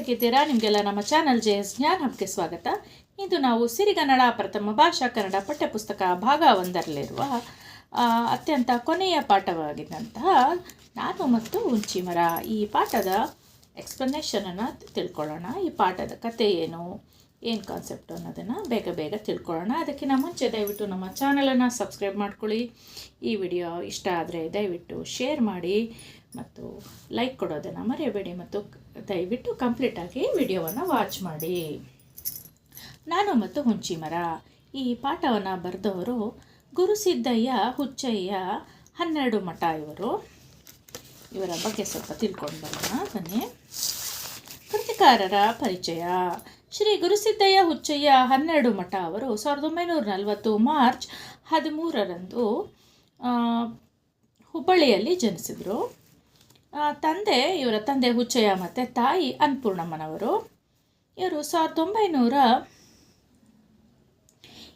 ಹೇಗಿದ್ದೀರಾ ನಿಮಗೆಲ್ಲ ನಮ್ಮ ಚಾನಲ್ ಜೆ ಎಸ್ ಜ್ಞಾನ್ ಹಬ್ಗೆ ಸ್ವಾಗತ. ಇಂದು ನಾವು ಸಿರಿಗನ್ನಡ ಪ್ರಥಮ ಭಾಷಾ ಕನ್ನಡ ಪಠ್ಯಪುಸ್ತಕ ಭಾಗ ಒಂದರಲ್ಲಿರುವ ಅತ್ಯಂತ ಕೊನೆಯ ಪಾಠವಾಗಿದ್ದಂತಹ ನಾನು ಮತ್ತು ಉಂಚಿ ಮರ ಈ ಪಾಠದ ಎಕ್ಸ್ಪ್ಲನೇಷನನ್ನು ತಿಳ್ಕೊಳ್ಳೋಣ. ಈ ಪಾಠದ ಕತೆ ಏನು? ಏನು ಕಾನ್ಸೆಪ್ಟ್ ಅನ್ನೋದನ್ನು ಬೇಗ ಬೇಗ ತಿಳ್ಕೊಳ್ಳೋಣ. ಅದಕ್ಕಿಂತ ಮುಂಚೆ ದಯವಿಟ್ಟು ನಮ್ಮ ಚಾನಲನ್ನು ಸಬ್ಸ್ಕ್ರೈಬ್ ಮಾಡ್ಕೊಳ್ಳಿ. ಈ ವಿಡಿಯೋ ಇಷ್ಟ ಆದರೆ ದಯವಿಟ್ಟು ಶೇರ್ ಮಾಡಿ ಮತ್ತು ಲೈಕ್ ಕೊಡೋದನ್ನು ಮರೆಯಬೇಡಿ ಮತ್ತು ದಯವಿಟ್ಟು ಕಂಪ್ಲೀಟಾಗಿ ವಿಡಿಯೋವನ್ನು ವಾಚ್ ಮಾಡಿ. ನಾನು ಮತ್ತು ಹುಂಚಿ ಮರ ಈ ಪಾಠವನ್ನು ಬರೆದವರು ಗುರುಸಿದ್ದಯ್ಯ ಹುಚ್ಚಯ್ಯ ಹನ್ನೆರಡು ಮಠ ಇವರು ಇವರ ಬಗ್ಗೆ ಸ್ವಲ್ಪ ತಿಳ್ಕೊಂಡು ಬರೋಣ, ಬನ್ನಿ. ಕೃತಿಕಾರರ ಪರಿಚಯ. ಶ್ರೀ ಗುರುಸಿದ್ದಯ್ಯ ಹುಚ್ಚಯ್ಯ ಹನ್ನೆರಡು ಮಠ ಅವರು ಸಾವಿರದ ಒಂಬೈನೂರ ನಲವತ್ತು ಮಾರ್ಚ್ ಹದಿಮೂರರಂದು ಹುಬ್ಬಳ್ಳಿಯಲ್ಲಿ ಜನಿಸಿದರು. ತಂದೆ, ಇವರ ತಂದೆ ಹುಚ್ಚಯ್ಯ ಮತ್ತು ತಾಯಿ ಅನ್ನಪೂರ್ಣಮ್ಮನವರು. ಇವರು ಸಾವಿರದ ಒಂಬೈನೂರ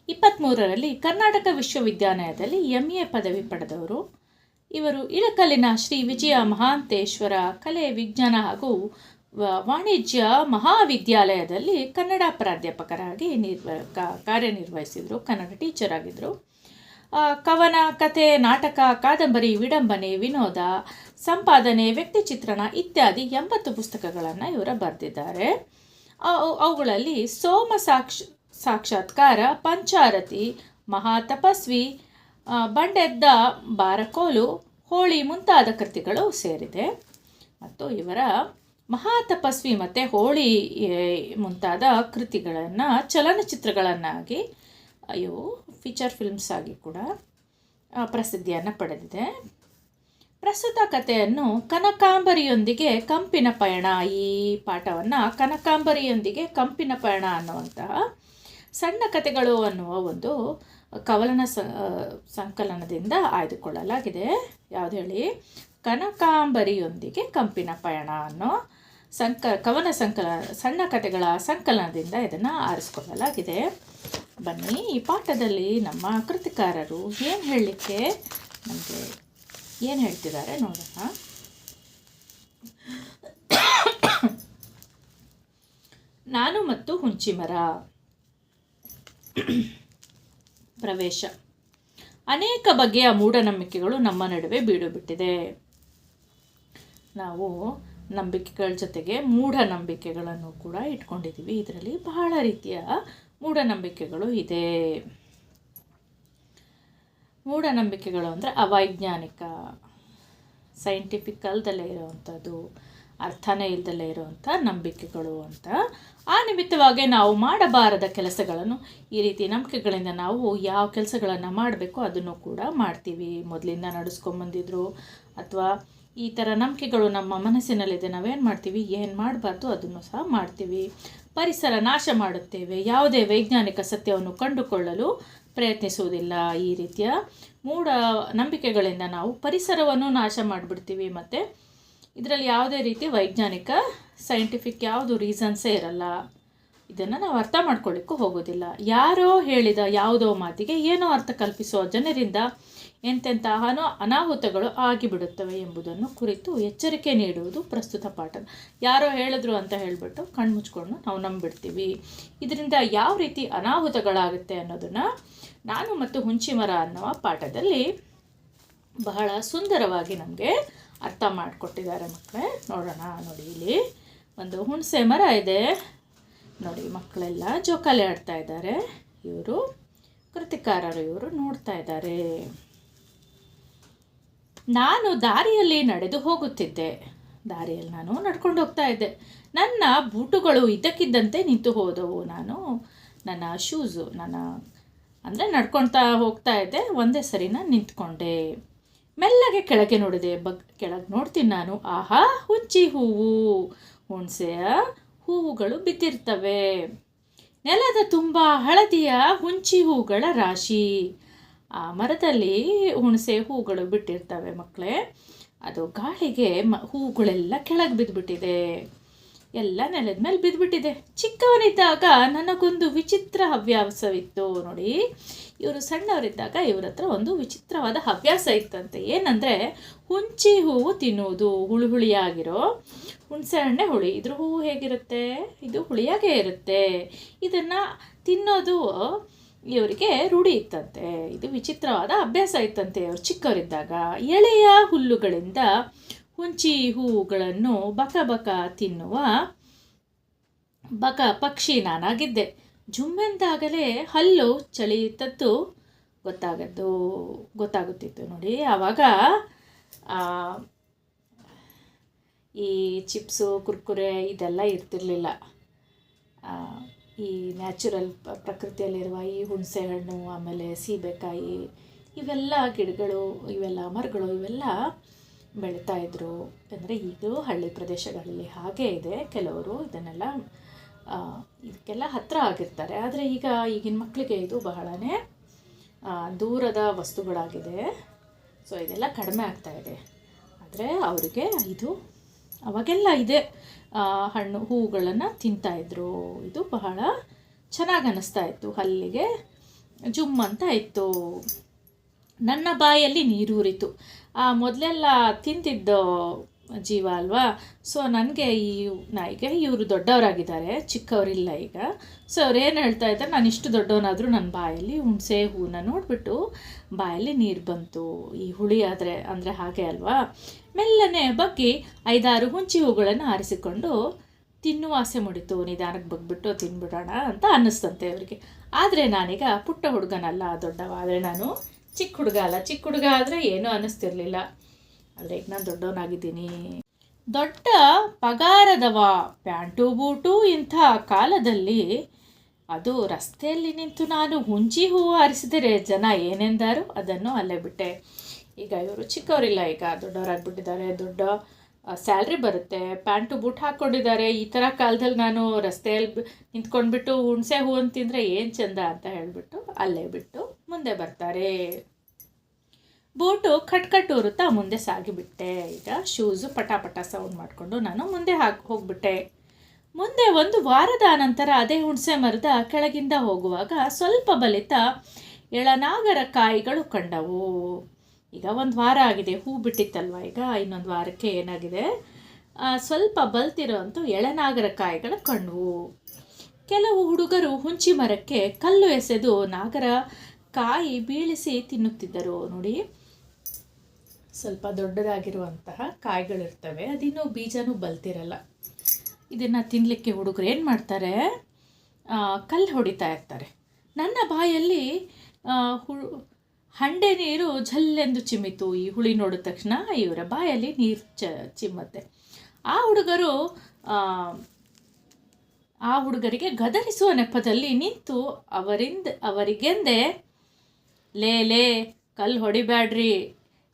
ಇಪ್ಪತ್ತ್ಮೂರರಲ್ಲಿ ಕರ್ನಾಟಕ ವಿಶ್ವವಿದ್ಯಾಲಯದಲ್ಲಿ ಎಂ ಎ ಪದವಿ ಪಡೆದವರು. ಇವರು ಇಳಕಲ್ಲಿನ ಶ್ರೀ ವಿಜಯ ಮಹಾಂತೇಶ್ವರ ಕಲೆ, ವಿಜ್ಞಾನ ಹಾಗೂ ವಾಣಿಜ್ಯ ಮಹಾವಿದ್ಯಾಲಯದಲ್ಲಿ ಕನ್ನಡ ಪ್ರಾಧ್ಯಾಪಕರಾಗಿ ನಿರ್ವ ಕಾರ್ಯನಿರ್ವಹಿಸಿದರು, ಕನ್ನಡ ಟೀಚರ್ ಆಗಿದ್ದರು ಕವನ, ಕತೆ, ನಾಟಕ, ಕಾದಂಬರಿ, ವಿಡಂಬನೆ, ವಿನೋದ ಸಂಪಾದನೆ, ವ್ಯಕ್ತಿ ಚಿತ್ರಣ ಇತ್ಯಾದಿ ಎಂಬತ್ತು ಪುಸ್ತಕಗಳನ್ನು ಇವರು ಬರೆದಿದ್ದಾರೆ. ಅವು- ಅವುಗಳಲ್ಲಿ ಸೋಮ ಸಾಕ್ಷ, ಸಾಕ್ಷಾತ್ಕಾರ, ಪಂಚಾರತಿ, ಮಹಾತಪಸ್ವಿ ಬಂಡೆದ್ದ, ಬಾರಕೋಲು, ಹೋಳಿ ಮುಂತಾದ ಕೃತಿಗಳು ಸೇರಿದೆ. ಮತ್ತು ಇವರ ಮಹಾತಪಸ್ವಿ ಮತ್ತು ಹೋಳಿ ಮುಂತಾದ ಕೃತಿಗಳನ್ನು, ಚಲನಚಿತ್ರಗಳನ್ನಾಗಿ ಇವು ಫೀಚರ್ ಫಿಲ್ಮ್ಸ್ ಆಗಿ ಕೂಡ ಪ್ರಸಿದ್ಧಿಯನ್ನು ಪಡೆದಿದೆ. ಪ್ರಸ್ತುತ ಕಥೆಯನ್ನು ಕನಕಾಂಬರಿಯೊಂದಿಗೆ ಕಂಪಿನ ಪಯಣ. ಈ ಪಾಠವನ್ನು ಕನಕಾಂಬರಿಯೊಂದಿಗೆ ಕಂಪಿನ ಪಯಣ ಅನ್ನುವಂತಹ ಸಣ್ಣ ಕಥೆಗಳು ಅನ್ನುವ ಒಂದು ಕವಲನ ಸಂಕಲನದಿಂದ ಆಯ್ದುಕೊಳ್ಳಲಾಗಿದೆ. ಯಾವುದು ಹೇಳಿ? ಕನಕಾಂಬರಿಯೊಂದಿಗೆ ಕಂಪಿನ ಪಯಣ ಅನ್ನೋ ಸಂಕ, ಕವನ ಸಂಕಲನ ಸಣ್ಣ ಕಥೆಗಳ ಸಂಕಲನದಿಂದ ಇದನ್ನು ಆರಿಸ್ಕೊಳ್ಳಲಾಗಿದೆ. ಬನ್ನಿ, ಈ ಪಾಠದಲ್ಲಿ ನಮ್ಮ ಕೃತಿಕಾರರು ಏನು ಹೇಳಲಿಕ್ಕೆ ನಮಗೆ ಏನು ಹೇಳ್ತಿದ್ದಾರೆ ನೋಡೋಣ ನಾನು ಮತ್ತು ಹುಂಚಿಮರ. ಪ್ರವೇಶ. ಅನೇಕ ಬಗೆಯ ಮೂಢನಂಬಿಕೆಗಳು ನಮ್ಮ ನಡುವೆ ಬೀಡುಬಿಟ್ಟಿದೆ. ನಾವು ನಂಬಿಕೆಗಳ ಜೊತೆಗೆ ಮೂಢನಂಬಿಕೆಗಳನ್ನು ಕೂಡ ಇಟ್ಕೊಂಡಿದ್ದೀವಿ. ಇದರಲ್ಲಿ ಬಹಳ ರೀತಿಯ ಮೂಢನಂಬಿಕೆಗಳು ಇದೆ. ಮೂಢನಂಬಿಕೆಗಳು ಅಂದರೆ ಅವೈಜ್ಞಾನಿಕ ಸೈಂಟಿಫಿಕ್ ಅಲ್ದಲ್ಲೇ ಇರೋವಂಥದ್ದು, ಅರ್ಥನೇ ಇಲ್ದಲೇ ಇರುವಂಥ ನಂಬಿಕೆಗಳು ಅಂತ. ಆ ನಿಮಿತ್ತವಾಗಿ ನಾವು ಮಾಡಬಾರದ ಕೆಲಸಗಳನ್ನು ಈ ರೀತಿ ನಂಬಿಕೆಗಳಿಂದ ನಾವು ಯಾವ ಕೆಲಸಗಳನ್ನು ಮಾಡಬೇಕು ಅದನ್ನು ಕೂಡ ಮಾಡ್ತೀವಿ. ಮೊದಲಿಂದ ನಡೆಸ್ಕೊಂಬಂದಿದ್ರು ಅಥವಾ ಈ ಥರ ನಂಬಿಕೆಗಳು ನಮ್ಮ ಮನಸ್ಸಿನಲ್ಲಿದೆ, ನಾವೇನು ಮಾಡ್ತೀವಿ? ಏನು ಮಾಡಬಾರ್ದು ಅದನ್ನು ಸಹ ಮಾಡ್ತೀವಿ. ಪರಿಸರ ನಾಶ ಮಾಡುತ್ತೇವೆ. ಯಾವುದೇ ವೈಜ್ಞಾನಿಕ ಸತ್ಯವನ್ನು ಕಂಡುಕೊಳ್ಳಲು ಪ್ರಯತ್ನಿಸುವುದಿಲ್ಲ ಈ ರೀತಿಯ ಮೂಢ ನಂಬಿಕೆಗಳಿಂದ ನಾವು ಪರಿಸರವನ್ನು ನಾಶ ಮಾಡಿಬಿಡ್ತೀವಿ ಮತ್ತು ಇದರಲ್ಲಿ ಯಾವುದೇ ರೀತಿ ವೈಜ್ಞಾನಿಕ ಸೈಂಟಿಫಿಕ್ ಯಾವುದು ರೀಸನ್ಸೇ ಇರಲ್ಲ. ಇದನ್ನು ನಾವು ಅರ್ಥ ಮಾಡ್ಕೊಳ್ಳಿಕ್ಕೂ ಹೋಗೋದಿಲ್ಲ ಯಾರೋ ಹೇಳಿದ ಯಾವುದೋ ಮಾತಿಗೆ ಏನೋ ಅರ್ಥ ಕಲ್ಪಿಸೋ ಜನರಿಂದ ಅನೋ ಅನಾಹುತಗಳು ಆಗಿಬಿಡುತ್ತವೆ ಎಂಬುದನ್ನು ಕುರಿತು ಎಚ್ಚರಿಕೆ ನೀಡುವುದು ಪ್ರಸ್ತುತ ಪಾಠ. ಯಾರೋ ಹೇಳಿದ್ರು ಅಂತ ಹೇಳಿಬಿಟ್ಟು ಕಣ್ಮುಚ್ಕೊಂಡು ನಾವು ನಂಬಿಡ್ತೀವಿ. ಇದರಿಂದ ಯಾವ ರೀತಿ ಅನಾಹುತಗಳಾಗುತ್ತೆ ಅನ್ನೋದನ್ನು ನಾನು ಮತ್ತು ಹುಂಚಿಮರ ಅನ್ನುವ ಪಾಠದಲ್ಲಿ ಬಹಳ ಸುಂದರವಾಗಿ ನಮಗೆ ಅರ್ಥ ಮಾಡಿಕೊಟ್ಟಿದ್ದಾರೆ ಮಕ್ಕಳೇ. ನೋಡೋಣ, ನೋಡಿ ಇಲ್ಲಿ ಒಂದು ಹುಣಸೆ ಮರ ಇದೆ. ನೋಡಿ, ಮಕ್ಕಳೆಲ್ಲ ಜೋಕಾಲಿ ಆಡ್ತಾ ಇದ್ದಾರೆ. ಇವರು ಕೃತಿಕಾರರು ಇವರು ನೋಡ್ತಾ ಇದ್ದಾರೆ. ನಾನು ದಾರಿಯಲ್ಲಿ ನಡೆದು ಹೋಗುತ್ತಿದ್ದೆ. ದಾರಿಯಲ್ಲಿ ನಾನು ನಡ್ಕೊಂಡು ಹೋಗ್ತಾ ಇದ್ದೆ. ನನ್ನ ಬೂಟುಗಳು ಇದ್ದಕ್ಕಿದ್ದಂತೆ ನಿಂತು ಹೋದವು ನಾನು. ನನ್ನ ಶೂಸು ನನ್ನ, ಅಂದರೆ ನಡ್ಕೊಳ್ತಾ ಹೋಗ್ತಾ ಇದ್ದೆ. ಒಂದೇ ಸರಿ ನಾನು ನಿಂತ್ಕೊಂಡೆ. ಮೆಲ್ಲಗೆ ಕೆಳಗೆ ನೋಡಿದೆ. ಬಗ್, ಕೆಳಗೆ ನೋಡ್ತೀನಿ ನಾನು. ಆಹಾ, ಹುಂಚಿ ಹೂವು. ಹುಣಸೆಯ ಹೂವುಗಳು ಬಿದ್ದಿರ್ತವೆ. ನೆಲದ ತುಂಬ ಹಳದಿಯ ಹುಂಚಿ ಹೂಗಳ ರಾಶಿ. ಆ, ಮರದಲ್ಲಿ ಹುಣಸೆ ಹೂಗಳು ಬಿಟ್ಟಿರ್ತವೆ ಮಕ್ಕಳೇ ಅದು ಗಾಳಿಗೆ ಮ, ಹೂಗಳೆಲ್ಲ ಕೆಳಗೆ ಬಿದ್ದುಬಿಟ್ಟಿದೆ ಎಲ್ಲ ನೆಲದ ಮೇಲೆ ಬಿದ್ದುಬಿಟ್ಟಿದೆ ಚಿಕ್ಕವನಿದ್ದಾಗ ನನಗೊಂದು ವಿಚಿತ್ರ ಹವ್ಯಾಸವಿತ್ತು ನೋಡಿ. ಇವರು ಸಣ್ಣವರಿದ್ದಾಗ ಇವ್ರ ಹತ್ರ ಒಂದು ವಿಚಿತ್ರವಾದ ಹವ್ಯಾಸ ಇತ್ತಂತೆ. ಏನಂದರೆ ಹುಂಚಿ ಹೂವು ತಿನ್ನುವುದು, ಹುಳಿ ಹುಳಿಯಾಗಿರೋ ಹುಣಸೆ ಹಣ್ಣೆ ಹುಳಿ. ಇದ್ರ ಹೂವು ಹೇಗಿರುತ್ತೆ? ಇದು ಹುಳಿಯಾಗೇ ಇರುತ್ತೆ. ಇದನ್ನು ತಿನ್ನೋದು ಇವರಿಗೆ ರೂಢಿ ಇತ್ತಂತೆ. ಇದು ವಿಚಿತ್ರವಾದ ಅಭ್ಯಾಸ ಇತ್ತಂತೆ ಅವರು ಚಿಕ್ಕವರಿದ್ದಾಗ. ಎಳೆಯ ಹುಲ್ಲುಗಳಿಂದ ಹುಂಚಿ ಹೂವುಗಳನ್ನು ಬಕ ಬಕ ತಿನ್ನುವ ಬಕ ಪಕ್ಷಿ ನಾನಾಗಿದ್ದೆ. ಜುಮ್ಮೆಂದಾಗಲೇ ಹಲ್ಲು ಚಳಿಯುತ್ತದ್ದು ಗೊತ್ತಾಗದ್ದು, ಗೊತ್ತಾಗುತ್ತಿತ್ತು ನೋಡಿ. ಆವಾಗ ಈ ಚಿಪ್ಸು, ಕುರ್ಕುರೆ ಇದೆಲ್ಲ ಇರ್ತಿರಲಿಲ್ಲ. ಈ ನ್ಯಾಚುರಲ್ ಪ್ರಕೃತಿಯಲ್ಲಿರುವ ಈ ಹುಣಸೆ ಹಣ್ಣು ಆಮೇಲೆ ಸೀಬೆಕಾಯಿ, ಇವೆಲ್ಲ ಗಿಡಗಳು, ಇವೆಲ್ಲ ಮರಗಳು, ಇವೆಲ್ಲ ಬೆಳೀತಾ ಇದ್ರು. ಅಂದರೆ ಇದು ಹಳ್ಳಿ ಪ್ರದೇಶಗಳಲ್ಲಿ ಹಾಗೇ ಇದೆ. ಕೆಲವರು ಇದನ್ನೆಲ್ಲ ಇದಕ್ಕೆಲ್ಲ ಹತ್ತಿರ ಆಗಿರ್ತಾರೆ. ಆದರೆ ಈಗ ಈಗಿನ ಮಕ್ಕಳಿಗೆ ಇದು ಬಹಳನೇ ದೂರದ ವಸ್ತುಗಳಾಗಿದೆ. ಸೊ ಇದೆಲ್ಲ ಕಡಿಮೆ ಆಗ್ತಾ ಇದೆ. ಆದರೆ ಅವರಿಗೆ ಇದು ಅವಾಗೆಲ್ಲ ಇದೆ. ಹಣ್ಣು ಹೂವುಗಳನ್ನು ತಿಂತಾಯಿದ್ರು ಇದು ಬಹಳ ಚೆನ್ನಾಗಿ ಅನ್ನಿಸ್ತಾ ಇತ್ತು. ಹಲ್ಲಿಗೆ ಜುಮ್ ಅಂತ ಇತ್ತು. ನನ್ನ ಬಾಯಲ್ಲಿ ನೀರೂರಿತು ಆ, ಮೊದಲೆಲ್ಲ ತಿಂತಿದ್ದ ಜೀವ ಅಲ್ವಾ? ಸೊ ನನಗೆ ಈ ನಾಯಿಗೆ ಇವರು ದೊಡ್ಡವರಾಗಿದ್ದಾರೆ, ಚಿಕ್ಕವರಿಲ್ಲ ಈಗ. ಸೊ ಅವ್ರೇನು ಹೇಳ್ತಾ ಇದ್ದಾರೆ, ನಾನು ಇಷ್ಟು ದೊಡ್ಡವನಾದರೂ ನನ್ನ ಬಾಯಲ್ಲಿ ಹುಣಸೆ ಹೂವನ್ನ ನೋಡಿಬಿಟ್ಟು ಬಾಯಲ್ಲಿ ನೀರು ಬಂತು. ಈ ಹುಳಿ ಆದರೆ, ಅಂದರೆ ಹಾಗೆ ಅಲ್ವಾ? ಮೆಲ್ಲನೆ ಬಗ್ಗಿ ಐದಾರು ಹುಂಚಿ ಹೂಗಳನ್ನು ಆರಿಸಿಕೊಂಡು ತಿನ್ನುವ ಆಸೆ ಮುಡಿತು ನಿಧಾನಕ್ಕೆ ಬಗ್ಬಿಟ್ಟು ತಿನ್ಬಿಡೋಣ ಅಂತ ಅನ್ನಿಸ್ತಂತೆ ಅವರಿಗೆ ಆದರೆ ನಾನೀಗ ಪುಟ್ಟ ಹುಡುಗನಲ್ಲ ದೊಡ್ಡವ. ಆದರೆ ನಾನು ಚಿಕ್ಕ ಹುಡುಗ ಅಲ್ಲ. ಚಿಕ್ಕ ಹುಡುಗ ಆದರೆ ಏನೂ ಅನ್ನಿಸ್ತಿರ್ಲಿಲ್ಲ. ಆದರೆ ಈಗ ನಾನು ದೊಡ್ಡವನಾಗಿದ್ದೀನಿ. ದೊಡ್ಡ ಪಗಾರದವ, ಪ್ಯಾಂಟು ಬೂಟು ಇಂಥ ಕಾಲದಲ್ಲಿ ಅದು ರಸ್ತೆಯಲ್ಲಿ ನಿಂತು ನಾನು ಹುಂಚಿ ಹೂವು ಹರಿಸಿದರೆ ಜನ ಏನೆಂದಾರು ಅದನ್ನು ಅಲ್ಲೇ ಬಿಟ್ಟೆ. ಈಗ ಇವರು ಚಿಕ್ಕವರಿಲ್ಲ, ಈಗ ದೊಡ್ಡವರಾಗ್ಬಿಟ್ಟಿದ್ದಾರೆ, ದೊಡ್ಡ ಸ್ಯಾಲ್ರಿ ಬರುತ್ತೆ, ಪ್ಯಾಂಟು ಬೂಟ್ ಹಾಕ್ಕೊಂಡಿದ್ದಾರೆ. ಈ ಥರ ಕಾಲದಲ್ಲಿ ನಾನು ರಸ್ತೆಯಲ್ಲಿ ನಿಂತ್ಕೊಂಡ್ಬಿಟ್ಟು ಹುಣಸೆ ಹೂವನ್ನು ತಿಂದರೆ ಏನು ಚಂದ ಅಂತ ಹೇಳಿಬಿಟ್ಟು ಅಲ್ಲೇ ಬಿಟ್ಟು ಮುಂದೆ ಬರ್ತಾರೆ. ಬೋಟು ಕಟ್ ಕಟ್ ಉರುತ್ತಾ ಮುಂದೆ ಸಾಗಿಬಿಟ್ಟೆ. ಈಗ ಶೂಸು ಪಟ ಪಟ ಸೌಂಡ್ ಮಾಡಿಕೊಂಡು ನಾನು ಮುಂದೆ ಹಾಕಿ ಹೋಗ್ಬಿಟ್ಟೆ. ಮುಂದೆ ಒಂದು ವಾರದ ನಂತರ ಅದೇ ಹುಣಸೆ ಮರದ ಕೆಳಗಿಂದ ಹೋಗುವಾಗ ಸ್ವಲ್ಪ ಬಲಿತ ಎಳನಾಗರ ಕಾಯಿಗಳು ಕಂಡವು. ಈಗ ಒಂದು ವಾರ ಆಗಿದೆ, ಹೂ ಬಿಟ್ಟಿತ್ತಲ್ವ ಈಗ? ಇನ್ನೊಂದು ವಾರಕ್ಕೆ ಏನಾಗಿದೆ? ಸ್ವಲ್ಪ ಬಲ್ತಿರೋ ಅಂತೂ ಎಳನಾಗರ ಕಾಯಿಗಳು ಕಂಡವು. ಕೆಲವು ಹುಡುಗರು ಹುಂಚಿ ಮರಕ್ಕೆ ಕಲ್ಲು ಎಸೆದು ನಾಗರ ಕಾಯಿ ಬೀಳಿಸಿ ತಿನ್ನುತ್ತಿದ್ದರು. ನೋಡಿ ಸ್ವಲ್ಪ ದೊಡ್ಡದಾಗಿರುವಂತಹ ಕಾಯಿಗಳಿರ್ತವೆ. ಅದಿನ್ನೂ ಬೀಜನೂ ಬಲ್ತಿರಲ್ಲ. ಇದನ್ನು ತಿನ್ನಲಿಕ್ಕೆ ಹುಡುಗರು ಏನು ಮಾಡ್ತಾರೆ? ಕಲ್ಲು ಹೊಡಿತಾ ಇರ್ತಾರೆ. ನನ್ನ ಬಾಯಲ್ಲಿ ಆ, ಹು ಹಂಡೆ ನೀರು ಝಲ್ಲೆಂದು ಚಿಮ್ಮಿತು ಈ ಹುಳಿ ನೋಡಿದ ತಕ್ಷಣ ಇವರ ಬಾಯಲ್ಲಿ ನೀರು ಚ ಚಿಮ್ಮತ್ತೆ. ಆ ಹುಡುಗರು ಆ ಹುಡುಗರಿಗೆ ಗದರಿಸುವ ನೆಪದಲ್ಲಿ ನಿಂತು ಅವರಿಂದ ಅವರಿಗೆಂದೆ ಲೇ ಲೇ ಕಲ್ಲು ಹೊಡಿಬ್ಯಾಡ್ರಿ.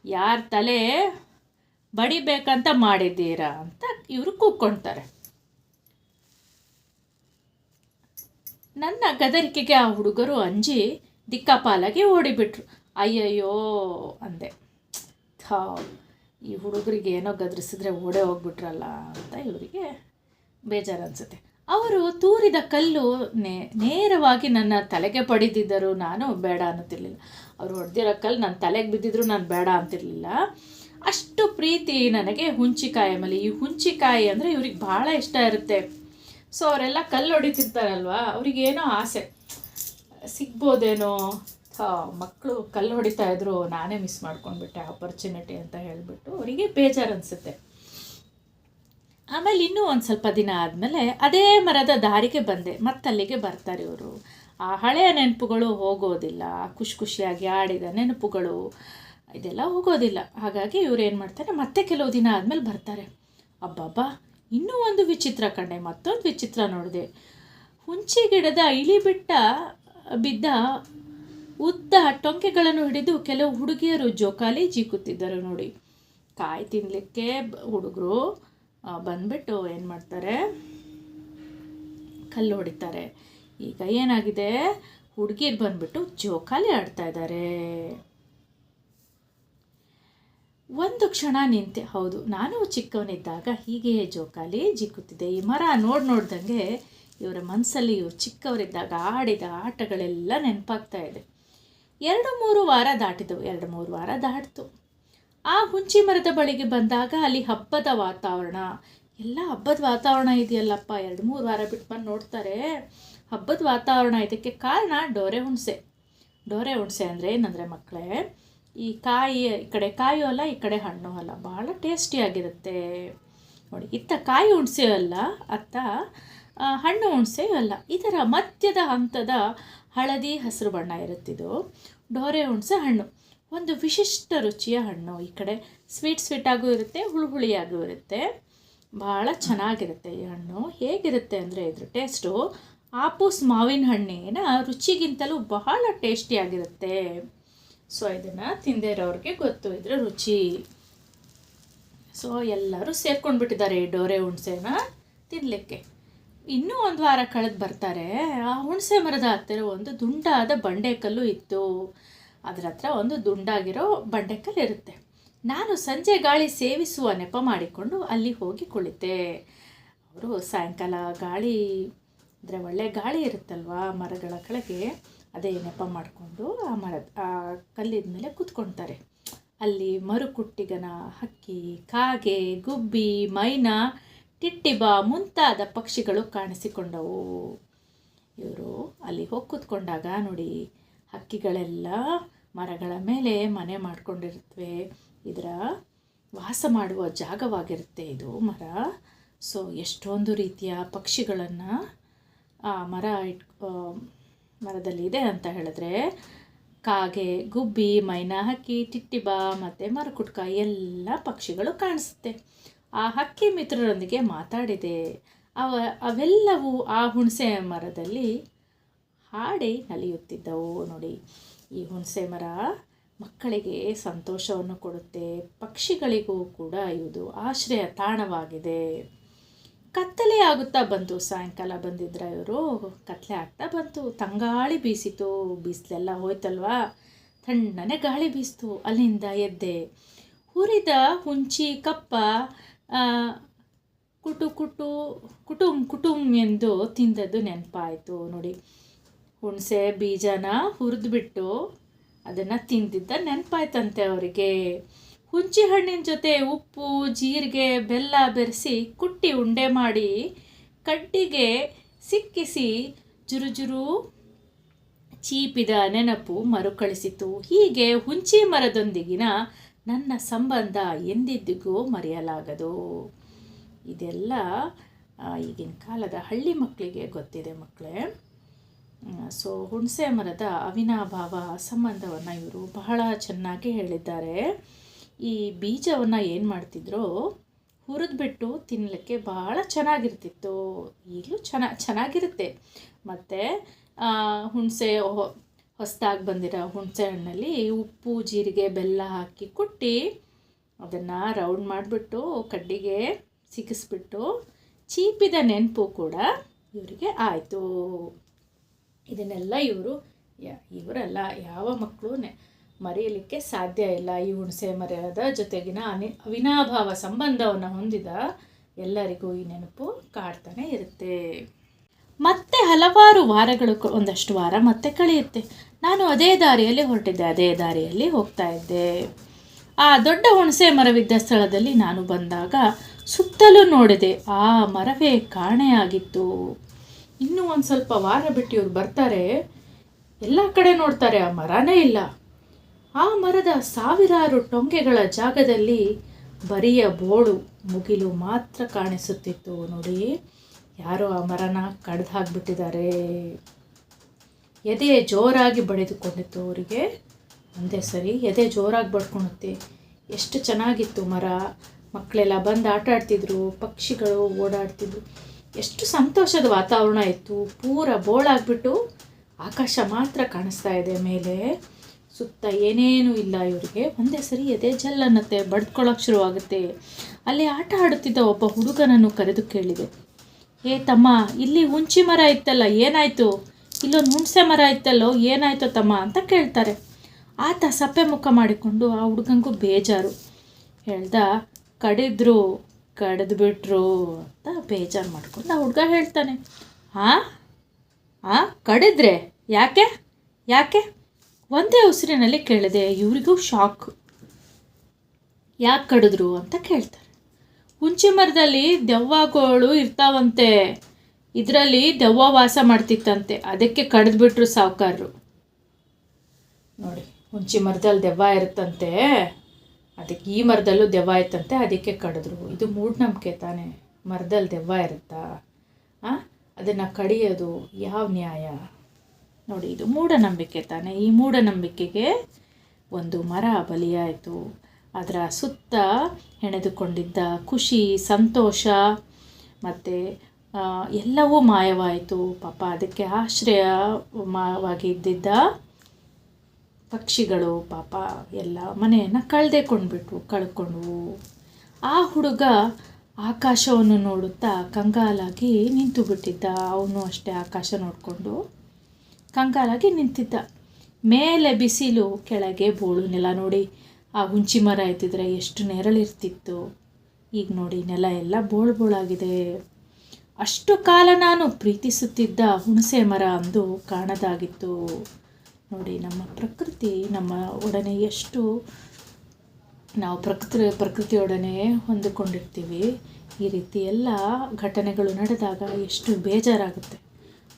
ಯಾರ ತಲೆ ಬಡಿಬೇಕಂತ ಮಾಡಿದ್ದೀರಾ ಅಂತ ಇವರು ಕೂಕ್ಕೊಳ್ತಾರೆ ನನ್ನ ಗದರಿಕೆಗೆ ಆ ಹುಡುಗರು ಅಂಜಿ ದಿಕ್ಕಾಪಾಲಾಗಿ ಓಡಿಬಿಟ್ರು. ಅಯ್ಯಯ್ಯೋ ಅಂದೆ. ಈ ಹುಡುಗರಿಗೆ ಏನೋ ಗದರಿಸಿದ್ರೆ ಓಡೇ ಹೋಗ್ಬಿಟ್ರಲ್ಲ ಅಂತ ಇವರಿಗೆ ಬೇಜಾರು ಅನಿಸುತ್ತೆ. ಅವರು ತೂರಿದ ಕಲ್ಲು ನೇ, ನೇರವಾಗಿ ನನ್ನ ತಲೆಗೆ ಪಡೆದಿದ್ದರು ನಾನು ಬೇಡ ಅನ್ನುತ್ತಿರಲಿಲ್ಲ. ಅವರು ಹೊಡೆದಿರೋ ಕಲ್ಲು ನನ್ನ ತಲೆಗೆ ಬಿದ್ದಿದ್ರು ನಾನು ಬೇಡ ಅಂತಿರಲಿಲ್ಲ. ಅಷ್ಟು ಪ್ರೀತಿ ನನಗೆ ಹುಂಚಿಕಾಯಿ ಆಮೇಲೆ ಈ ಹುಂಚಿಕಾಯಿ ಅಂದರೆ ಇವ್ರಿಗೆ ಭಾಳ ಇಷ್ಟ ಇರುತ್ತೆ. ಸೊ ಅವರೆಲ್ಲ ಕಲ್ಲು ಹೊಡಿತಿರ್ತಾರಲ್ವ? ಅವ್ರಿಗೇನೋ ಆಸೆ. ಸಿಗ್ಬೋದೇನೋ? ಮಕ್ಕಳು ಕಲ್ಲು ಹೊಡಿತಾ ಇದ್ರು, ನಾನೇ ಮಿಸ್ ಮಾಡ್ಕೊಂಡ್ಬಿಟ್ಟೆ ಆಪರ್ಚುನಿಟಿ ಅಂತ ಹೇಳಿಬಿಟ್ಟು ಅವರಿಗೆ ಬೇಜಾರು ಅನಿಸುತ್ತೆ. ಆಮೇಲೆ ಇನ್ನೂ ಒಂದು ಸ್ವಲ್ಪ ದಿನ ಆದಮೇಲೆ ಅದೇ ಮರದ ದಾರಿಗೆ ಬಂದೆ. ಮತ್ತಲ್ಲಿಗೆ ಬರ್ತಾರೆ ಇವರು. ಆ ಹಳೆಯ ನೆನಪುಗಳು ಹೋಗೋದಿಲ್ಲ. ಖುಷಿ ಖುಷಿಯಾಗಿ ಆಡಿದ ನೆನಪುಗಳು ಇದೆಲ್ಲ ಹೋಗೋದಿಲ್ಲ. ಹಾಗಾಗಿ ಇವ್ರು ಏನು ಮಾಡ್ತಾರೆ, ಮತ್ತೆ ಕೆಲವು ದಿನ ಆದಮೇಲೆ ಬರ್ತಾರೆ. ಅಬ್ಬಬ್ಬಾ, ಇನ್ನೂ ಒಂದು ವಿಚಿತ್ರ ಕಂಡೆ ಮತ್ತೊಂದು ವಿಚಿತ್ರ ನೋಡಿದೆ. ಹುಂಚಿ ಗಿಡದ ಇಳಿಬಿಟ್ಟ ಬಿದ್ದ ಉದ್ದ ಟೊಂಕೆಗಳನ್ನು ಹಿಡಿದು ಕೆಲವು ಹುಡುಗಿಯರು ಜೋಕಾಲಿ ಜೀಕುತ್ತಿದ್ದರು ನೋಡಿ. ಕಾಯಿ ತಿನ್ನಲಿಕ್ಕೆ ಹುಡುಗರು ಬಂದ್ಬಿಟ್ಟು ಏನು ಮಾಡ್ತಾರೆ? ಕಲ್ಲು ಹೊಡಿತಾರೆ. ಈಗ ಏನಾಗಿದೆ? ಹುಡುಗಿರು ಬಂದ್ಬಿಟ್ಟು ಜೋಕಾಲಿ ಆಡ್ತಾ ಇದ್ದಾರೆ ಒಂದು ಕ್ಷಣ ನಿಂತೆ, ಹೌದು, ನಾನು ಚಿಕ್ಕವನಿದ್ದಾಗ ಹೀಗೆಯೇ ಜೋಕಾಲಿ ಜಿಕ್ಕುತ್ತಿದ್ದೆ. ಈ ಮರ ನೋಡಿ ನೋಡ್ದಂಗೆ ಇವರ ಮನಸ್ಸಲ್ಲಿ ಇವರು ಚಿಕ್ಕವರಿದ್ದಾಗ ಆಡಿದ ಆಟಗಳೆಲ್ಲ ನೆನಪಾಗ್ತಾ ಇದೆ. ಎರಡು ಮೂರು ವಾರ ದಾಟಿದವು, ಎರಡು ಮೂರು ವಾರ ದಾಟಿತು. ಆ ಹುಂಚಿ ಮರದ ಬಳಿಗೆ ಬಂದಾಗ ಅಲ್ಲಿ ಹಬ್ಬದ ವಾತಾವರಣ. ಎಲ್ಲ ಹಬ್ಬದ ವಾತಾವರಣ ಇದೆಯಲ್ಲಪ್ಪ. ಎರಡು, ಮೂರು ವಾರ ಬಿಟ್ಟು ಬಂದು ನೋಡ್ತಾರೆ. ಹಬ್ಬದ ವಾತಾವರಣ ಇದಕ್ಕೆ ಕಾರಣ ಡೋರೆ ಹುಣಸೆ. ಡೋರೆ ಹುಣಸೆ ಅಂದರೆ ಏನಂದರೆ ಮಕ್ಕಳೇ, ಈ ಕಾಯಿ, ಈ ಕಡೆ ಕಾಯಿ ಅಲ್ಲ, ಈ ಕಡೆ ಹಣ್ಣು ಅಲ್ಲ. ಭಾಳ ಟೇಸ್ಟಿಯಾಗಿರುತ್ತೆ ನೋಡಿ, ಇತ್ತ ಕಾಯಿ ಹುಣಸೆ ಅಲ್ಲ, ಅತ್ತ ಹಣ್ಣು ಹುಣಸೆ ಅಲ್ಲ. ಇದರ ಮಧ್ಯದ ಹಂತದ ಹಳದಿ, ಹಸಿರು ಬಣ್ಣ ಇರುತ್ತಿದ್ದು ಡೋರೆ ಹುಣಸೆ ಹಣ್ಣು. ಒಂದು ವಿಶಿಷ್ಟ ರುಚಿಯ ಹಣ್ಣು. ಈ ಕಡೆ ಸ್ವೀಟ್ ಸ್ವೀಟಾಗೂ ಇರುತ್ತೆ ಹುಳಿ ಹುಳಿಯಾಗೂ ಇರುತ್ತೆ. ಭಾಳ ಚೆನ್ನಾಗಿರುತ್ತೆ ಈ ಹಣ್ಣು. ಹೇಗಿರುತ್ತೆ ಅಂದರೆ ಇದ್ರ ಟೇಸ್ಟು ಆಪೂಸ್ ಮಾವಿನ ಹಣ್ಣಿನ ರುಚಿಗಿಂತಲೂ ಬಹಳ ಟೇಸ್ಟಿಯಾಗಿರುತ್ತೆ ಸೊ ಇದನ್ನು ತಿಂದೇ ಇರೋರಿಗೆ ಗೊತ್ತು ಇದ್ರ ರುಚಿ. ಸೊ ಎಲ್ಲರೂ ಸೇರ್ಕೊಂಡ್ಬಿಟ್ಟಿದ್ದಾರೆ ಈ ಡೋರೆ ಹುಣಸೇನ ತಿನ್ನಲಿಕ್ಕೆ ಇನ್ನೂ ಒಂದು ವಾರ ಕಳೆದು ಬರ್ತಾರೆ. ಆ ಹುಣಸೆ ಮರದ ಹತ್ತಿರ ಒಂದು ದುಂಡಾದ ಬಂಡೆಕಲ್ಲು ಇತ್ತು. ಅದರ ಹತ್ರ ಒಂದು ದುಂಡಾಗಿರೋ ಬಂಡೆಕಲ್ಲಿರುತ್ತೆ. ನಾನು ಸಂಜೆ ಗಾಳಿ ಸೇವಿಸುವ ನೆಪ ಮಾಡಿಕೊಂಡು ಅಲ್ಲಿ ಹೋಗಿ ಕುಳಿತೆ. ಅವರು ಸಾಯಂಕಾಲ ಗಾಳಿ, ಅಂದರೆ ಒಳ್ಳೆ ಗಾಳಿ ಇರುತ್ತಲ್ವಾ ಮರಗಳ ಕೆಳಗೆ, ಅದೇ ನೆಪ ಮಾಡಿಕೊಂಡು ಆ ಮರದ, ಆ ಕಲ್ಲಿದ ಮೇಲೆ ಕೂತ್ಕೊಳ್ತಾರೆ ಅಲ್ಲಿ ಮರುಕುಟ್ಟಿಗನ ಹಕ್ಕಿ, ಕಾಗೆ, ಗುಬ್ಬಿ, ಮೈನಾ ಟಿಟ್ಟಿಬ ಮುಂತಾದ ಪಕ್ಷಿಗಳು ಕಾಣಿಸಿಕೊಂಡವು. ಇವರು ಅಲ್ಲಿ ಹೋಗಿ ಕೂತ್ಕೊಂಡಾಗ ನೋಡಿ ಹಕ್ಕಿಗಳೆಲ್ಲ ಮರಗಳ ಮೇಲೆ ಮನೆ ಮಾಡ್ಕೊಂಡಿರುತ್ತವೆ ಇದರ ವಾಸ ಮಾಡುವ ಜಾಗವಾಗಿರುತ್ತೆ ಇದು ಮರ. ಸೊ ಎಷ್ಟೊಂದು ರೀತಿಯ ಪಕ್ಷಿಗಳನ್ನು ಆ ಮರ ಇಟ್ ಮರದಲ್ಲಿ ಇದೆ ಅಂತ ಹೇಳಿದ್ರೆ, ಕಾಗೆ, ಗುಬ್ಬಿ, ಮೈನಾ ಹಕ್ಕಿ ಟಿಟ್ಟಿಬ ಮತ್ತು ಮರಕುಟ್ಕ ಎಲ್ಲ ಪಕ್ಷಿಗಳು ಕಾಣಿಸುತ್ತೆ. ಆ ಹಕ್ಕಿ ಮಿತ್ರರೊಂದಿಗೆ ಮಾತಾಡಿದೆ. ಅವ, ಅವೆಲ್ಲವೂ ಆ ಹುಣಸೆ ಮರದಲ್ಲಿ ಹಾಡಿ ನಲಿಯುತ್ತಿದ್ದವು ನೋಡಿ. ಈ ಹುಣಸೆ ಮರ ಮಕ್ಕಳಿಗೆ ಸಂತೋಷವನ್ನು ಕೊಡುತ್ತೆ, ಪಕ್ಷಿಗಳಿಗೂ ಕೂಡ ಇದು ಆಶ್ರಯ ತಾಣವಾಗಿದೆ. ಕತ್ತಲೆ ಆಗುತ್ತಾ ಬಂತು, ಸಾಯಂಕಾಲ ಬಂದಿದ್ರ ಇವರು. ಕತ್ತಲೆ ಆಗ್ತಾ ಬಂತು, ತಂಗಾಳಿ ಬೀಸಿತು. ಬಿಸಿಲೆಲ್ಲ ಹೋಯ್ತಲ್ವಾ? ತಣ್ಣನೆ ಗಾಳಿ ಬೀಸ್ತು, ಅಲ್ಲಿಂದ ಎದ್ದೆ. ಹುರಿದ ಹುಂಚಿ ಕಪ್ಪ ಕುಟು ಕುಟು ಕುಟುಂ ಕುಟುಂ ಎಂದು ತಿಂದದ್ದು ನೆನಪಾಯಿತು ನೋಡಿ. ಹುಣಸೆ ಬೀಜನ ಹುರಿದ್ಬಿಟ್ಟು ಅದನ್ನು ತಿಂದಿದ್ದ ನೆನಪಾಯ್ತಂತೆ ಅವರಿಗೆ. ಹುಂಚಿ ಹಣ್ಣಿನ ಜೊತೆ ಉಪ್ಪು, ಜೀರಿಗೆ, ಬೆಲ್ಲ ಬೆರೆಸಿ ಕುಟ್ಟಿ ಉಂಡೆ ಮಾಡಿ ಕಡ್ಡಿಗೆ ಸಿಕ್ಕಿಸಿ ಜುರುಜುರು ಚೀಪಿದ ನೆನಪು ಮರುಕಳಿಸಿತು. ಹೀಗೆ ಹುಂಚಿ ಮರದೊಂದಿಗಿನ ನನ್ನ ಸಂಬಂಧ ಎಂದಿದ್ದಿಗೂ ಮರೆಯಲಾಗದು. ಇದೆಲ್ಲ ಈಗಿನ ಕಾಲದ ಹಳ್ಳಿ ಮಕ್ಕಳಿಗೆ ಗೊತ್ತಿದೆ ಮಕ್ಕಳೇ ಸೊ ಹುಣಸೆ ಮರದ ಅವಿನಾಭಾವ ಸಂಬಂಧವನ್ನು ಇವರು ಬಹಳ ಚೆನ್ನಾಗಿ ಹೇಳಿದ್ದಾರೆ. ಈ ಬೀಜವನ್ನು ಏನು ಮಾಡ್ತಿದ್ರು ಹುರಿದ್ಬಿಟ್ಟು ತಿನ್ನಲಿಕ್ಕೆ ಭಾಳ ಚೆನ್ನಾಗಿರ್ತಿತ್ತು. ಈಗಲೂ ಚೆನ್ನ, ಚೆನ್ನಾಗಿರುತ್ತೆ. ಮತ್ತು ಹುಣಸೆ ಹೊಸದಾಗಿ ಬಂದಿರೋ ಹುಣಸೆ ಹಣ್ಣಲ್ಲಿ ಉಪ್ಪು, ಜೀರಿಗೆ, ಬೆಲ್ಲ ಹಾಕಿ ಕುಟ್ಟಿ ಅದನ್ನು ರೌಂಡ್ ಮಾಡಿಬಿಟ್ಟು ಕಡ್ಡಿಗೆ ಸಿಕ್ಕಿಸ್ಬಿಟ್ಟು ಚೀಪಿದ ನೆನಪು ಕೂಡ ಇವರಿಗೆ ಆಯಿತು. ಇದನ್ನೆಲ್ಲ ಇವರು ಇವರಲ್ಲ ಯಾವ ಮಕ್ಕಳು ಮರೆಯಲಿಕ್ಕೆ ಸಾಧ್ಯ ಇಲ್ಲ. ಈ ಹುಣಸೆ ಮರದ ಜೊತೆಗಿನ ಅನಿ, ಅವಿನಾಭಾವ ಸಂಬಂಧವನ್ನು ಹೊಂದಿದ ಎಲ್ಲರಿಗೂ ಈ ನೆನಪು ಕಾಡ್ತಾನೆ ಇರುತ್ತೆ. ಮತ್ತೆ ಹಲವಾರು ವಾರಗಳು ಒಂದಷ್ಟು ವಾರ ಮತ್ತೆ ಕಳೆಯುತ್ತೆ. ನಾನು ಅದೇ ದಾರಿಯಲ್ಲಿ ಹೊರಟಿದ್ದೆ, ಅದೇ ದಾರಿಯಲ್ಲಿ ಹೋಗ್ತಾ ಇದ್ದೆ. ಆ ದೊಡ್ಡ ಹುಣಸೆ ಮರವಿದ್ದ ಸ್ಥಳದಲ್ಲಿ ನಾನು ಬಂದಾಗ ಸುತ್ತಲೂ ನೋಡಿದೆ, ಆ ಮರವೇ ಕಾಣೆಯಾಗಿತ್ತು. ಇನ್ನೂ ಒಂದು ಸ್ವಲ್ಪ ವಾರ ಬಿಟ್ಟು ಇವ್ರು ಬರ್ತಾರೆ, ಎಲ್ಲ ಕಡೆ ನೋಡ್ತಾರೆ, ಆ ಮರನೇ ಇಲ್ಲ. ಆ ಮರದ ಸಾವಿರಾರು ಟೊಂಗೆಗಳ ಜಾಗದಲ್ಲಿ ಬರಿಯ ಬೋಳು ಮುಗಿಲು ಮಾತ್ರ ಕಾಣಿಸುತ್ತಿತ್ತು. ನೋಡಿ, ಯಾರೋ ಆ ಮರನ ಕಡ್ದು ಹಾಕ್ಬಿಟ್ಟಿದ್ದಾರೆ ಎದೆ ಜೋರಾಗಿ ಬಡಿದುಕೊಂಡಿತ್ತು ಅವರಿಗೆ. ಒಂದೇ ಸರಿ, ಎದೆ ಜೋರಾಗಿ ಬಡ್ಕೊಳುತ್ತೆ ಎಷ್ಟು ಚೆನ್ನಾಗಿತ್ತು ಮರ. ಮಕ್ಕಳೆಲ್ಲ ಬಂದು ಆಟ ಆಡ್ತಿದ್ರು, ಪಕ್ಷಿಗಳು ಓಡಾಡ್ತಿದ್ರು ಎಷ್ಟು ಸಂತೋಷದ ವಾತಾವರಣ ಇತ್ತು. ಪೂರ ಬೋಳಾಗ್ಬಿಟ್ಟು ಆಕಾಶ ಮಾತ್ರ ಕಾಣಿಸ್ತಾ ಇದೆ ಮೇಲೆ. ಸುತ್ತ ಏನೇನೂ ಇಲ್ಲ ಇವರಿಗೆ. ಒಂದೇ ಸರಿ ಎದೆ ಜಲ್ ಅನ್ನತ್ತೆ. ಬಡ್ಕೊಳ್ಳೋಕೆ ಶುರುವಾಗುತ್ತೆ ಅಲ್ಲಿ ಆಟ ಆಡುತ್ತಿದ್ದ ಒಬ್ಬ ಹುಡುಗನನ್ನು ಕರೆದು ಕೇಳಿದೆ. ಏ ತಮ್ಮ, ಇಲ್ಲಿ ಹುಂಚಿ ಮರ ಇತ್ತಲ್ಲ, ಏನಾಯಿತು? ಇಲ್ಲೊಂದು ಹುಣಸೆ ಮರ ಇತ್ತಲ್ಲೋ, ಏನಾಯಿತೋ ತಮ್ಮ? ಅಂತ ಕೇಳ್ತಾರೆ. ಆತ ಸಪ್ಪೆ ಮುಖ ಮಾಡಿಕೊಂಡು ಆ ಹುಡುಗನಿಗೂ ಬೇಜಾರು. ಹೇಳ್ದ, ಕಡಿದ್ರು. ಕಡಿದು ಬಿಟ್ರು ಅಂತ ಬೇಜಾರು ಮಾಡ್ಕೊಂಡು ಆ ಹುಡುಗ ಹೇಳ್ತಾನೆ. ಹಾಂ ಹಾಂ ಕಡಿದ್ರೆ? ಯಾಕೆ? ಯಾಕೆ? ಒಂದೇ ಉಸಿರಿನಲ್ಲಿ ಕೇಳಿದೆ. ಇವರಿಗೂ ಶಾಕ್. ಯಾಕೆ ಕಡಿದ್ರು? ಅಂತ ಕೇಳ್ತಾರೆ. ಹುಂಚಿ ಮರದಲ್ಲಿ ದೆವ್ವಗಳು ಇರ್ತಾವಂತೆ. ಇದರಲ್ಲಿ ದೆವ್ವ ವಾಸ ಮಾಡ್ತಿತ್ತಂತೆ. ಅದಕ್ಕೆ ಕಡಿದ್ಬಿಟ್ರು ಸಾವುಕಾರರು. ನೋಡಿ, ಹುಂಚಿ ಮರದಲ್ಲಿ ದೆವ್ವ ಇರುತ್ತಂತೆ. ಅದಕ್ಕೆ ಈ ಮರದಲ್ಲೂ ದೆವ್ವ ಆಯ್ತಂತೆ ಅದಕ್ಕೆ ಕಡಿದ್ರು. ಇದು ಮೂಢನಂಬಿಕೆ ತಾನೇ. ಮರದಲ್ಲಿ ದೆವ್ವ ಇರುತ್ತಾ? ಆ? ಅದನ್ನು ಕಡಿಯೋದು ಯಾವ ನ್ಯಾಯ? ನೋಡಿ, ಇದು ಮೂಢನಂಬಿಕೆ ತಾನೇ. ಈ ಮೂಢನಂಬಿಕೆಗೆ ಒಂದು ಮರ ಬಲಿಯಾಯಿತು. ಅದರ ಸುತ್ತ ಹೆಣೆದುಕೊಂಡಿದ್ದ ಖುಷಿ, ಸಂತೋಷ, ಮತ್ತು ಎಲ್ಲವೂ ಮಾಯವಾಯಿತು. ಪಾಪ, ಅದಕ್ಕೆ ಆಶ್ರಯವಾಗಿ ಇದ್ದಿದ್ದ ಪಕ್ಷಿಗಳು, ಪಾಪ ಎಲ್ಲ ಮನೆಯನ್ನು ಕಳೆದೇಕೊಂಡ್ಬಿಟ್ವು ಕಳ್ಕೊಂಡ್ವು. ಆ ಹುಡುಗ ಆಕಾಶವನ್ನು ನೋಡುತ್ತಾ ಕಂಗಾಲಾಗಿ ನಿಂತು ಬಿಟ್ಟಿದ್ದ ಅವನು ಅಷ್ಟೇ ಆಕಾಶ ನೋಡಿಕೊಂಡು ಕಂಗಾಲಾಗಿ ನಿಂತಿದ್ದ. ಮೇಲೆ ಬಿಸಿಲು, ಕೆಳಗೆ ಬೋಳು ನೆಲ ನೋಡಿ. ಆ ಹುಂಚಿ ಮರ ಇದ್ದಿದ್ರೆ ಎಷ್ಟು ನೆರಳಿರ್ತಿತ್ತು. ಈಗ ನೋಡಿ, ನೆಲ ಎಲ್ಲ ಬೋಳು ಬೋಳಾಗಿದೆ ಅಷ್ಟು ಕಾಲ ನಾನು ಪ್ರೀತಿಸುತ್ತಿದ್ದ ಹುಣಸೆ ಮರ ಅಂದು ಕಾಣದಾಗಿತ್ತು. ನೋಡಿ, ನಮ್ಮ ಪ್ರಕೃತಿ ನಮ್ಮ ಒಡನೆ ಎಷ್ಟು ನಾವು ಪ್ರಕೃತಿ ಪ್ರಕೃತಿಯೊಡನೆ ಹೊಂದಿಕೊಂಡಿರ್ತೀವಿ, ಈ ರೀತಿ ಎಲ್ಲ ಘಟನೆಗಳು ನಡೆದಾಗ ಎಷ್ಟು ಬೇಜಾರಾಗುತ್ತೆ.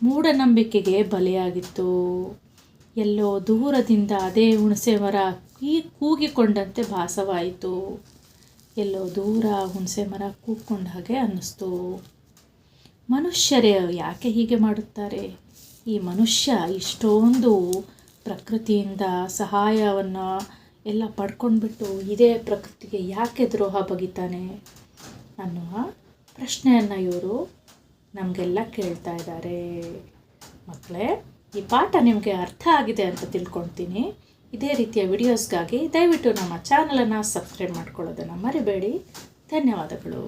ಮೂಢನಂಬಿಕೆಗೆ ಬಲಿಯಾಗಿತ್ತು. ಎಲ್ಲೋ ದೂರದಿಂದ ಅದೇ ಹುಣಸೆ ಮರ ಈ ಕೂಗಿಕೊಂಡಂತೆ ಭಾಸವಾಯಿತು. ಎಲ್ಲೋ ದೂರ ಹುಣಸೆ ಮರ ಕೂಗ್ಕೊಂಡ ಹಾಗೆ ಅನ್ನಿಸ್ತು. ಮನುಷ್ಯರೇ, ಯಾಕೆ ಹೀಗೆ ಮಾಡುತ್ತಾರೆ? ಈ ಮನುಷ್ಯ ಇಷ್ಟೊಂದು ಪ್ರಕೃತಿಯಿಂದ ಸಹಾಯವನ್ನು ಎಲ್ಲ ಪಡ್ಕೊಂಡ್ಬಿಟ್ಟು ಇದೇ ಪ್ರಕೃತಿಗೆ ಯಾಕೆ ದ್ರೋಹ ಬಗಿತಾನೆ ಅನ್ನುವ ಪ್ರಶ್ನೆಯನ್ನು ಇವರು ನಮಗೆಲ್ಲ ಕೇಳ್ತಾ ಇದ್ದಾರೆ. ಮಕ್ಕಳೇ ಈ ಪಾಠ ನಿಮಗೆ ಅರ್ಥ ಆಗಿದೆ ಅಂತ ತಿಳ್ಕೊಳ್ತೀನಿ. ಇದೇ ರೀತಿಯ ವಿಡಿಯೋಸ್ಗಾಗಿ ದಯವಿಟ್ಟು ನಮ್ಮ ಚಾನಲನ್ನು ಸಬ್ಸ್ಕ್ರೈಬ್ ಮಾಡ್ಕೊಳ್ಳೋದನ್ನು ಮರಿಬೇಡಿ. ಧನ್ಯವಾದಗಳು.